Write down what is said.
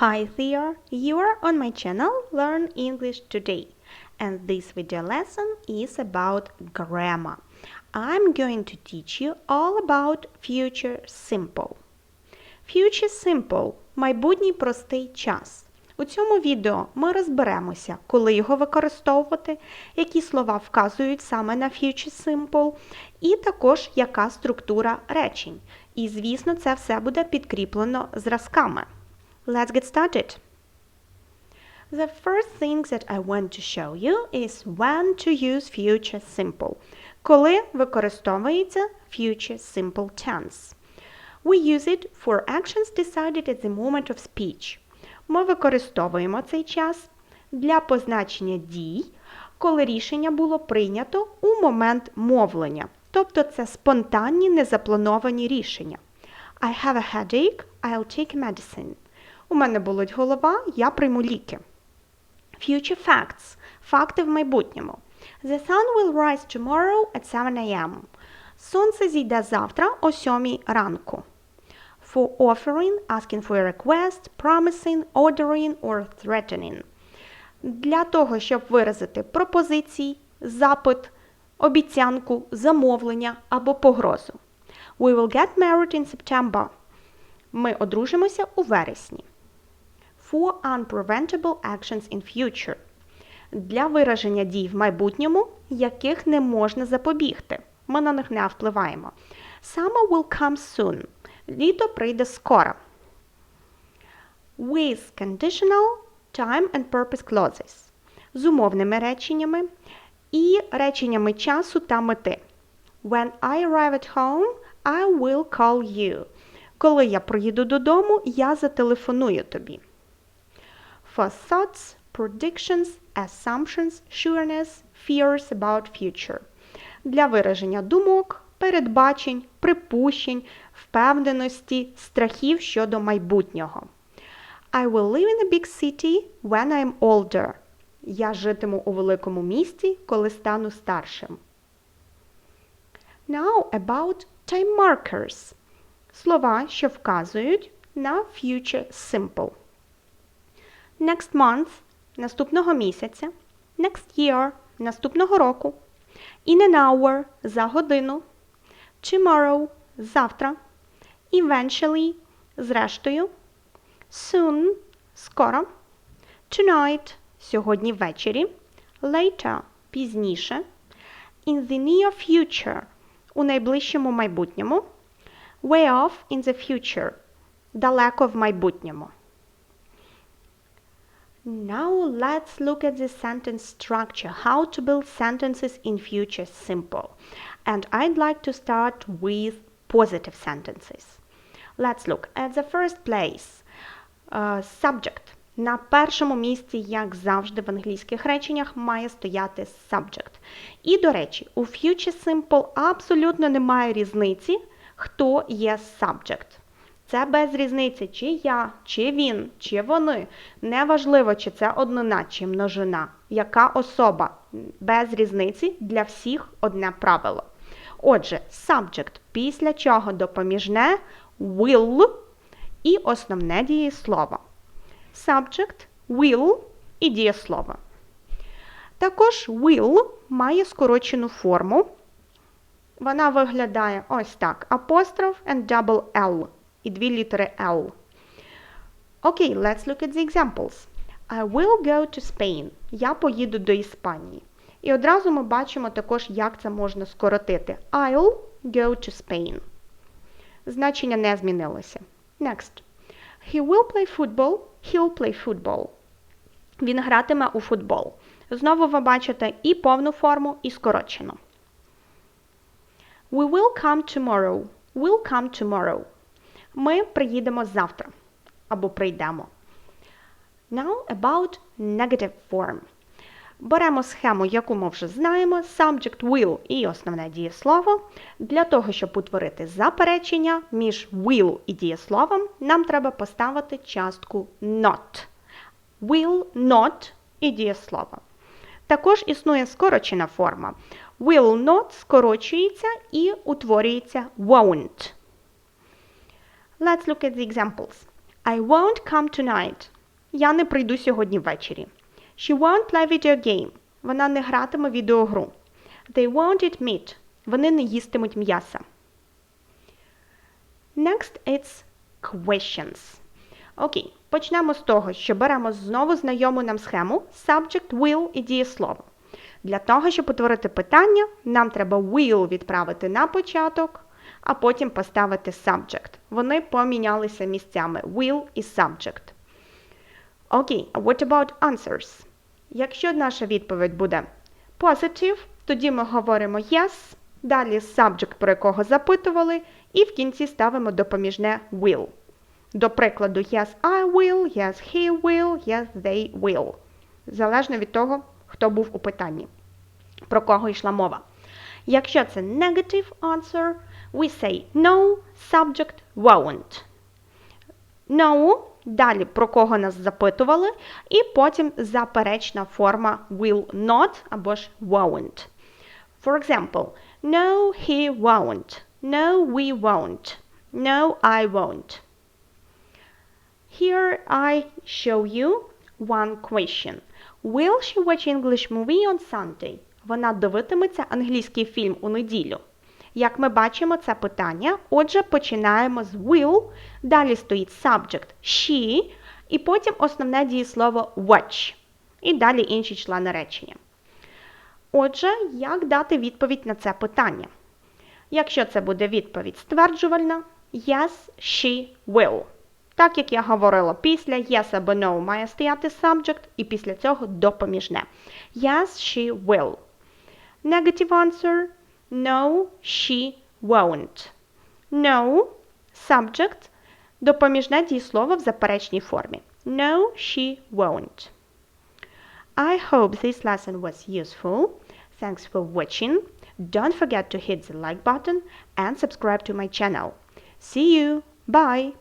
Hi there, you are on my channel Learn English Today and this video lesson is about grammar. I'm going to teach you all about future simple. Future simple майбутній простий час. У цьому відео ми розберемося, коли його використовувати, які слова вказують саме на future simple, і також яка структура речень. І, звісно, це все буде підкріплено зразками. Let's get started. The first thing that I want to show you is when to use future simple. Коли використовується future simple tense. We use it for actions decided at the moment of speech. Ми використовуємо цей час для позначення дій, коли рішення було прийнято у момент мовлення. Тобто це спонтанні незаплановані рішення. I have a headache, I'll take medicine. У мене болить голова, я прийму ліки. Future facts. Факти в майбутньому. The sun will rise tomorrow at 7 a.m. Сонце зійде завтра о 7 ранку. For offering, asking for a request, promising, ordering or threatening. Для того, щоб виразити пропозиції, запит, обіцянку, замовлення або погрозу. We will get married in September. Ми одружимося у вересні. For unpreventable actions in future. Для вираження дій в майбутньому, яких не можна запобігти. Ми на них не впливаємо. Summer will come soon. Літо прийде скоро. With conditional time and purpose clauses. З умовними реченнями і реченнями часу та мети. When I arrive at home, I will call you. Коли я приїду додому, я зателефоную тобі. For thoughts, predictions, assumptions, sureness, fears about future. Для вираження думок, передбачень, припущень, впевненості, страхів щодо майбутнього. I will live in a big city when I'm older. Я житиму у великому місті, коли стану старшим. Now about time markers. Слова, що вказують на future simple. Next month наступного місяця. Next year наступного року. In an hour за годину. Tomorrow завтра. Eventually зрештою. Soon скоро. Tonight сьогодні ввечері. Later пізніше. In the near future у найближчому майбутньому. Way off in the future далеко в майбутньому. Now let's look at the sentence structure, how to build sentences in future simple. And I'd like to start with positive sentences. Let's look at the first place. Uh, subject. На першому місці, як завжди в англійських реченнях, має стояти subject. І, до речі, у future simple абсолютно немає різниці, хто є subject. Це без різниці, чи я, чи він, чи вони. Неважливо, чи це однина, чи множина. Яка особа? Без різниці для всіх одне правило. Отже, subject, після чого допоміжне will і основне дієслово. Subject, will і дієслово. Також will має скорочену форму. Вона виглядає ось так: апостроф and double L і дві літери L. Окей, okay, let's look at the examples. I will go to Spain. Я поїду до Іспанії. І одразу ми бачимо також, як це можна скоротити. I'll go to Spain. Значення не змінилося. Next. He will play football. He'll play football. Він гратиме у футбол. Знову ви бачите і повну форму, і скорочену. We will come tomorrow. Will come tomorrow. Ми приїдемо завтра. Або прийдемо. Now about negative form. Беремо схему, яку ми вже знаємо, subject will і основне дієслово. Для того, щоб утворити заперечення між will і дієсловом, нам треба поставити частку not. Will not і дієслово. Також існує скорочена форма. Will not скорочується і утворюється won't. Let's look at the examples. I won't come tonight. Я не прийду сьогодні ввечері. She won't play video game. Вона не гратиме відеогру. They won't eat meat. Вони не їстимуть м'яса. Next it's questions. Окей, почнемо з того, що беремо знову знайому нам схему subject, will і дієслово. Для того, щоб утворити питання, нам треба will відправити на початок, а потім поставити subject. Вони помінялися місцями will і subject. Окей, okay, what about answers? Якщо наша відповідь буде positive, тоді ми говоримо yes, далі subject, про якого запитували, і в кінці ставимо допоміжне will. До прикладу, yes, I will, yes, he will, yes, they will. Залежно від того, хто був у питанні, про кого йшла мова. Якщо це negative answer, we say no, subject won't. No, далі про кого нас запитували, і потім заперечна форма will not або ж won't. For example, no, he won't. No, we won't. No, I won't. Here I show you one question. Will she watch English movie on Sunday? Вона дивитиметься англійський фільм у неділю. Як ми бачимо, це питання. Отже, починаємо з will, далі стоїть subject she, і потім основне дієслово watch. І далі інші члени речення. Отже, як дати відповідь на це питання? Якщо це буде відповідь стверджувальна, yes, she will. Так як я говорила, після yes або no має стояти subject, і після цього допоміжне. Yes, she will. Negative answer No, she won't. No, subject, допоміжне дієслово в заперечній формі. No, she won't. I hope this lesson was useful. Thanks for watching. Don't forget to hit the like button and subscribe to my channel. See you. Bye.